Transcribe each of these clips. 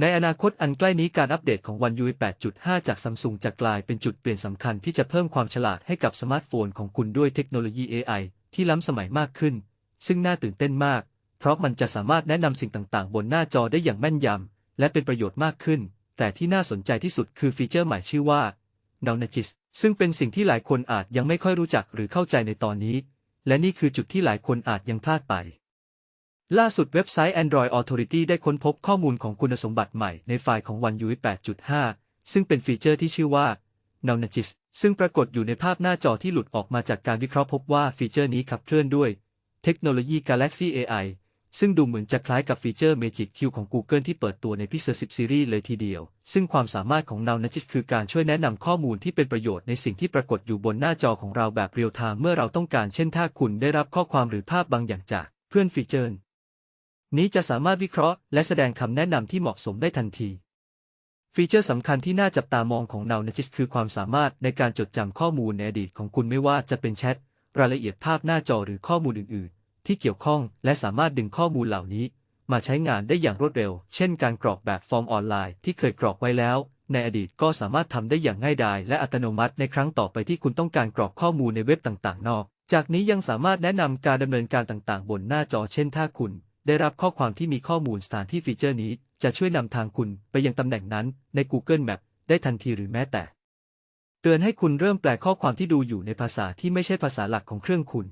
ในอนาคตอันใกล้นี้การอัปเดตของ One UI 8.5 จากซัมซุงจะกลายเป็นจุดเปลี่ยนสำคัญที่จะเพิ่มความฉลาดให้กับสมาร์ทโฟนของคุณด้วยเทคโนโลยี AI ที่ล้ำสมัยมากขึ้น ซึ่งน่าตื่นเต้นมาก เพราะมันจะสามารถแนะนำสิ่งต่างๆ บนหน้าจอได้อย่างแม่นยำและเป็นประโยชน์มากขึ้น แต่ที่น่าสนใจที่สุดคือฟีเจอร์ใหม่ชื่อว่า n o w n a g i s ซึ่งเป็นสิ่งที่หลายคนอาจยังไม่ค่อยรู้จักหรือเข้าใจในตอนนี้ และนี่คือจุดที่หลายคนอาจยังพลาดไป ล่าสุดเว็บไซต์ Android Authority ได้ค้นพบข้อมูลของคุณสมบัติใหม่ในไฟล์ของ One UI 8.5 ซึ่งเป็นฟีเจอร์ที่ชื่อว่า n o w n a g i s ซึ่งปรากฏอยู่ในภาพหน้าจอที่หลุดออกมาจากการวิเคราะห์พบว่าฟีเจอร์นี้ขับเคลื่อนด้วย เทคโนโลยี Galaxy AI ซึ่งดูเหมือนจะคล้ายกับฟีเจอร์ Magic Q ของ Google ที่เปิดตัวใน Pixel 10 Series เลยทีเดียว ซึ่งความสามารถของ n o w n a g i s คือการช่วยแนะนำข้อมูลที่เป็นประโยชน์ในสิ่งที่ปรากฏอยู่บนหน้าจอของเราแบบเรียลไทม์เมื่อเราต้องการเช่นถ้าคุณได้รับข้อความหรือภาพบางอย่างจากเพื่อนฟีเจอร์ นี้จะสามารถวิเคราะห์และแสดงคำแนะนำที่เหมาะสมได้ทันที ฟีเจอร์สำคัญที่น่าจับตามองของ n o w n a g i s คือความสามารถในการจดจำข้อมูลในอดีตของคุณไม่ว่าจะเป็นแชท รายละเอียดภาพหน้าจอหรือข้อมูลอื่น ๆ ที่เกี่ยวข้องและสามารถดึงข้อมูลเหล่านี้ มาใช้งานได้อย่างรวดเร็ว เช่น การกรอกแบบฟอร์มออนไลน์ที่เคยกรอกไว้แล้ว ในอดีตก็สามารถทำได้อย่างง่ายดายและอัตโนมัติในครั้งต่อไปที่คุณต้องการกรอกข้อมูลในเว็บต่าง ๆ นอก จากนี้ยังสามารถแนะนำการดำเนินการต่าง ๆ บนหน้าจอ เช่นถ้าคุณ ได้รับข้อความที่มีข้อมูลสถานที่ฟีเจอร์นี้ จะช่วยนำทางคุณไปยังตำแหน่งนั้นใน Google Map ได้ทันทีหรือแม้แต่ เตือนให้คุณเริ่มแปลข้อความที่ดูอยู่ในภาษาที่ไม่ใช่ภาษาหลักของเครื่องคุณ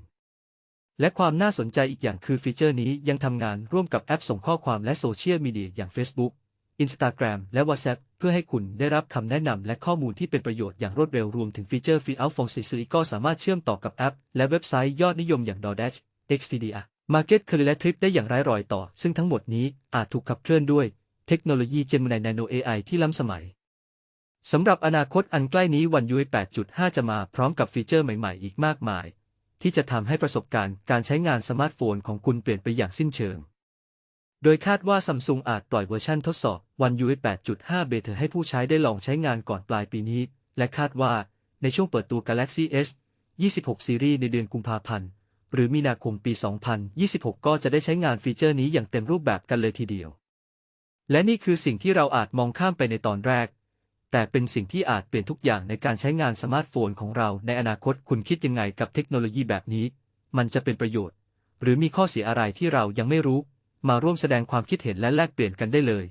และความน่าสนใจอีกอย่างคือฟีเจอร์นี้ยังทำงานร่วมกับแอปส่งข้อความและโซเชียลมีเดียอย่าง Facebook Instagram และ WhatsApp เพื่อให้คุณได้รับคำแนะนำและข้อมูลที่เป็นประโยชน์อย่างรวดเร็วรวมถึงฟีเจอร์ Feed Out Phone Siri ก็สามารถเชื่อมต่อกับแอป และเว็บไซต์ยอดนิยมอย่าง DoorDash Expedia Market c u r r y และ Trip ได้อย่างไร้รอยต่อ ซึ่งทั้งหมดนี้อาจถูกขับเคลื่อนด้วยเทคโนโลยี Gemini Nano AI ที่ล้ำสมัยสำหรับอนาคตอันใกล้นี้ One UI 8.5 จะมาพร้อมกับฟีเจอร์ใหม่ๆ อีกมากมาย ที่จะทำให้ประสบการณ์การใช้งานสมาร์ทโฟนของคุณเปลี่ยนไปอย่างสิ้นเชิง โดยคาดว่าซัมซุงอาจปล่อยเวอร์ชันทดสอบ One UI 8.5 เบต้าให้ผู้ใช้ได้ลองใช้งานก่อนปลายปีนี้ และคาดว่าในช่วงเปิดตัว Galaxy S 26ซีรีส์ในเดือนกุมภาพันธ์ หรือมีนาคมปี 2026 ก็จะได้ใช้งานฟีเจอร์นี้อย่างเต็มรูปแบบกันเลยทีเดียว และนี่คือสิ่งที่เราอาจมองข้ามไปในตอนแรก แต่เป็นสิ่งที่อาจเปลี่ยนทุกอย่างในการใช้งานสมาร์ทโฟนของเราในอนาคตคุณคิดยังไงกับเทคโนโลยีแบบนี้ มันจะเป็นประโยชน์ หรือมีข้อเสียอะไรที่เรายังไม่รู้ มาร่วมแสดงความคิดเห็นและแลกเปลี่ยนกันได้เลย